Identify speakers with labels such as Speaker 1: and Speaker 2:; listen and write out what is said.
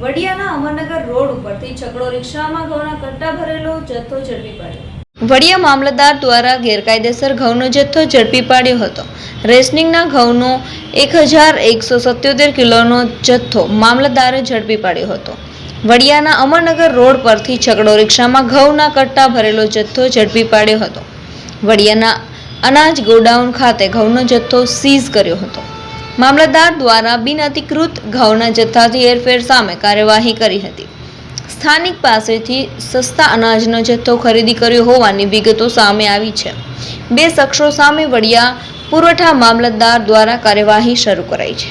Speaker 1: વડિયાના Amarnagar road ઉપરથી છકડો રિક્ષામાં ઘઉંના કટ્ટા ભરેલો જથ્થો ઝડપી પાડ્યો. વડિયા મામલતદાર દ્વારા ગેરકાયદેસર ઘઉંનો જથ્થો ઝડપી પાડ્યો હતો. રેશનિંગના ઘઉંનો એક હજાર એકસો સત્યોતેર કિલોનો જથ્થો મામલતદારે ઝડપી પાડ્યો હતો. વડિયાના અમરનગર રોડ પરથી છકડો રિક્ષામાં ઘઉંના કટ્ટા ભરેલો જથ્થો ઝડપી પાડ્યો હતો. વડિયાના અનાજ ગોડાઉન ખાતે ઘઉંનો જથ્થો સીઝ કર્યો હતો. મામલતદાર દ્વારા બિન અધિકૃત ઘઉંના જથ્થાથી હેરફેર સામે કાર્યવાહી કરી હતી. સ્થાનિક પાસેથી સસ્તા અનાજનો જથ્થો ખરીદી કર્યો હોવાની વિગતો સામે આવી છે. બે શખ્સો સામે વડિયા પુરવઠા મામલતદાર દ્વારા કાર્યવાહી શરૂ કરાઈ છે.